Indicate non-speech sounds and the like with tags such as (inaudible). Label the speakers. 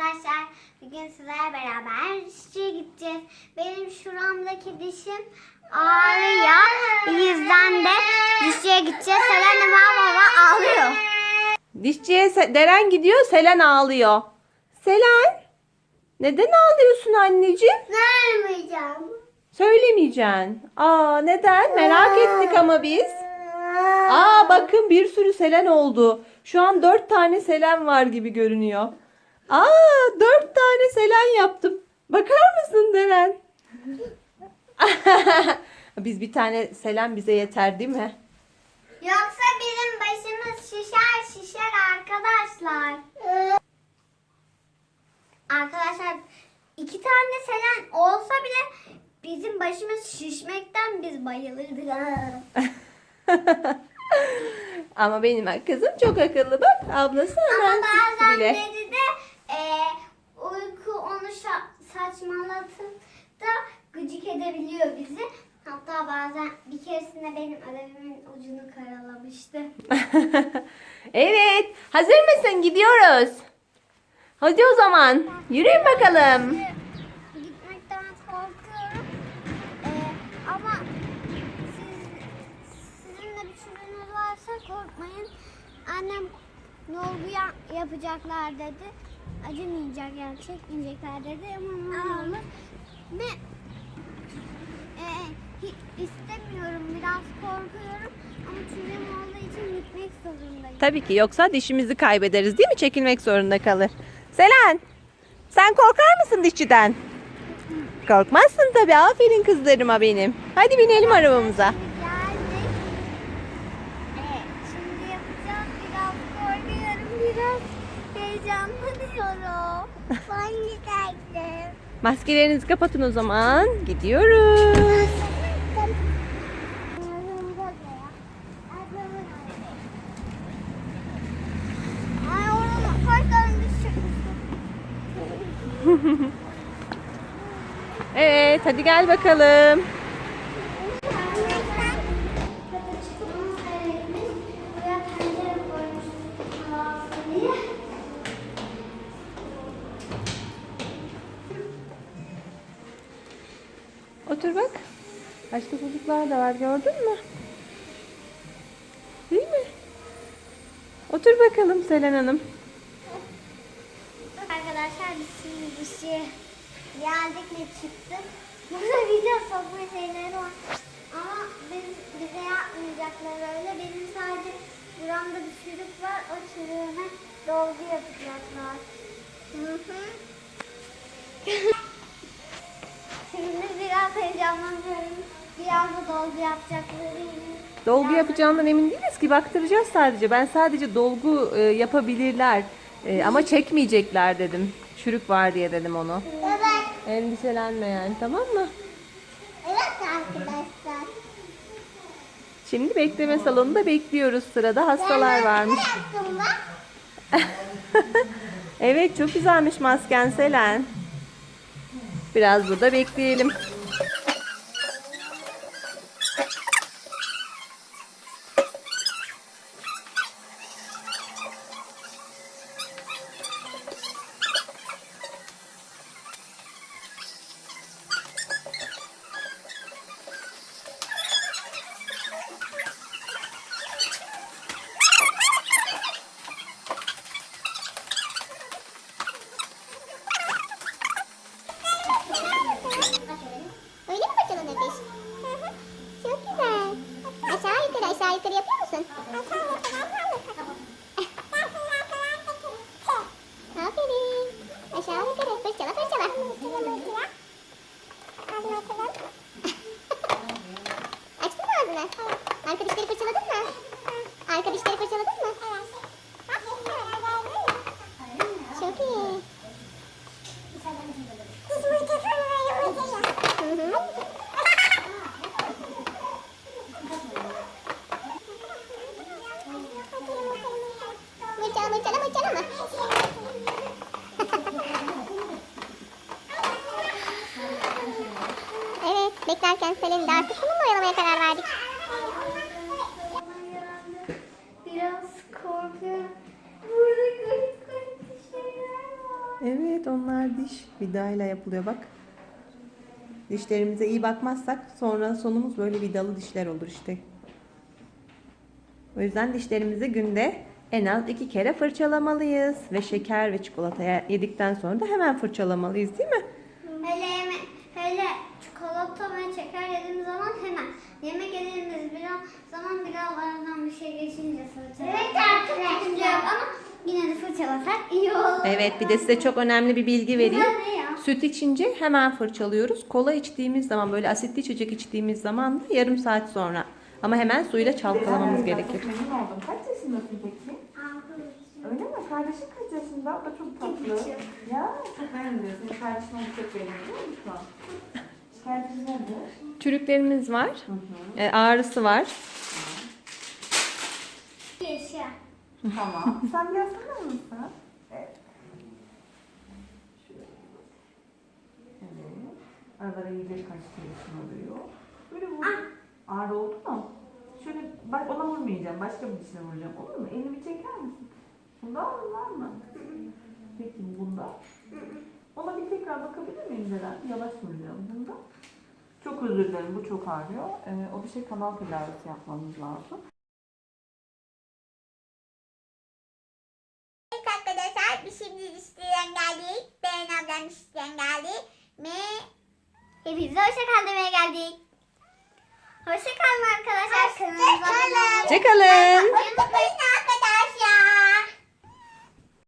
Speaker 1: arkadaşlar. Bugün sizlerle beraber dişçiye gideceğiz. Benim şuramdaki dişim ağrıyor. Bu yüzden de dişçiye gideceğiz. Selen baba baba ağlıyor.
Speaker 2: Dişçiye Se- Deren gidiyor, Selen ağlıyor. Selen, neden ağlıyorsun anneciğim?
Speaker 1: Vermeyeceğim.
Speaker 2: Söylemeyeceksin. Aa neden? Merak ettik ama biz. Aa bakın bir sürü Selen oldu. Şu an dört tane Selen var gibi görünüyor. Aa dört tane Selen yaptım. Bakar mısın Deren? (laughs) biz bir tane Selen bize yeter değil mi?
Speaker 1: Yoksa bizim başımız şişer şişer arkadaşlar. Arkadaşlar iki tane selen olsa bile bizim başımız şişmekten biz bayılırdık. (laughs)
Speaker 2: Ama benim kızım çok akıllı bak. Ablası
Speaker 1: Ama
Speaker 2: hemen tuttu bile.
Speaker 1: bazenleri de e, uyku onu şa- saçmalatıp da gıcık edebiliyor bizi. Hatta bazen bir keresinde benim ödevimin ucunu karalamıştı. (laughs)
Speaker 2: evet. Hazır mısın? Gidiyoruz. Hadi o zaman. Yürüyün bakalım.
Speaker 1: Gitmekten korkuyorum. Ee, ama siz, sizin de bir çocuğunuz varsa korkmayın. Annem ya- yapacaklar dedi. Acımayacak yani çekmeyecekler dedi ama ne olur. Ve e, hi- istemiyorum biraz korkuyorum ama çocuğum olduğu için gitmek zorundayım.
Speaker 2: Tabii ki yoksa dişimizi kaybederiz değil mi? Çekilmek zorunda kalır. Selen, sen korkar mısın dişçiden? Korkmazsın tabii. Aferin kızlarıma benim. Hadi binelim arabamıza.
Speaker 1: Geldik. Evet, şimdi yapacağız. Biraz korkuyorum, biraz heyecanlanıyorum. Ben güzeldim.
Speaker 2: Maskelerinizi kapatın o zaman. Gidiyoruz. (laughs) Evet, hadi gel bakalım. Otur bak. Başka çocuklar da var gördün mü? Değil mi? Otur bakalım Selen Hanım.
Speaker 1: Arkadaşlar biz şimdi dişi geldik ve çıktık. Burada video sokma şeyleri var. Ama biz, bize yapmayacaklar öyle. Benim sadece buramda bir çürük var. O çürüğüne dolgu yapacaklar. Hı hı. Şimdi biraz heyecanlanıyorum. Biraz da dolgu yapacakları.
Speaker 2: Dolgu yapacağından emin değiliz ki baktıracağız sadece. Ben sadece dolgu e, yapabilirler E, ama çekmeyecekler dedim. Çürük var diye dedim onu.
Speaker 1: Evet.
Speaker 2: Endişelenme yani tamam mı?
Speaker 1: Evet arkadaşlar.
Speaker 2: Şimdi bekleme salonunda bekliyoruz. Sırada hastalar varmış.
Speaker 1: yaptım bak. (laughs)
Speaker 2: Evet çok güzelmiş masken Selen. Biraz burada bekleyelim.
Speaker 1: Öyle mi bakalım Nefes? Çok güzel. Aşağı yukarı aşağı yukarı yapıyor musun? Aferin. Aşağı yukarı fırçala fırçala. Açtın mı ağzını? Arka dişleri fırçaladın mı? Arka dişleri fırçaladın mı? Çok iyi. Hı hı. Mırçala (laughs) mı? evet beklerken Selen'i de artık bununla oyalamaya karar verdik. Biraz korkuyorum. Burada garip garip bir şeyler var.
Speaker 2: Evet onlar diş vidayla yapılıyor bak. Dişlerimize iyi bakmazsak sonra sonumuz böyle vidalı dişler olur işte. O yüzden dişlerimizi günde en az iki kere fırçalamalıyız. Ve şeker ve çikolata yedikten sonra da hemen fırçalamalıyız değil mi?
Speaker 1: Hele yeme, hele çikolata ve şeker yediğimiz zaman hemen yemek yediğimiz biraz zaman biraz aradan bir şey geçince fırçalasak. Evet arkadaşlar. Ama yine de fırçalasak iyi olur.
Speaker 2: Evet bir de size çok önemli bir bilgi vereyim. Süt içince hemen fırçalıyoruz. Kola içtiğimiz zaman böyle asitli içecek içtiğimiz zaman da yarım saat sonra. Ama hemen suyla çalkalamamız gerekir.
Speaker 3: Memnun oldum. Kaç yaşındasın peki? Öyle mi? Kardeşin kaç yaşında? O da çok tatlı. Ya çok benziyor. Senin kardeşin onu çok beğeniyor biliyor musun? Şikayetiniz nedir?
Speaker 2: Çürüklerimiz var.
Speaker 3: Hı hı.
Speaker 2: e, ağrısı var.
Speaker 1: Yaşa.
Speaker 3: Tamam. Sen bir yaslanır mısın? Evet. Şöyle. Evet. Aralara iyice kaçtırıyorsun oluyor. Böyle vur. Ağrı oldu mu? Şöyle bak ona vurmayacağım. Başka bir dişine vuracağım. Olur mu? Elini bir çeker misin? Bunda var mı? Peki bunda? Ona bir tekrar bakabilir miyim Ceren? Yavaş vuracağım bunda. Çok özür dilerim. Bu çok ağrıyor. Ee, o bir şey kanal tedavisi yapmamız lazım.
Speaker 4: Evet arkadaşlar biz şimdi dişlerden geldik. Ben ablam dişlerden geldi. Ve
Speaker 1: Hepinize hoşça kal demeye geldik. Hoşça kalın arkadaşlar.
Speaker 2: Hoşçakalın.
Speaker 4: unutmayın arkadaşlar.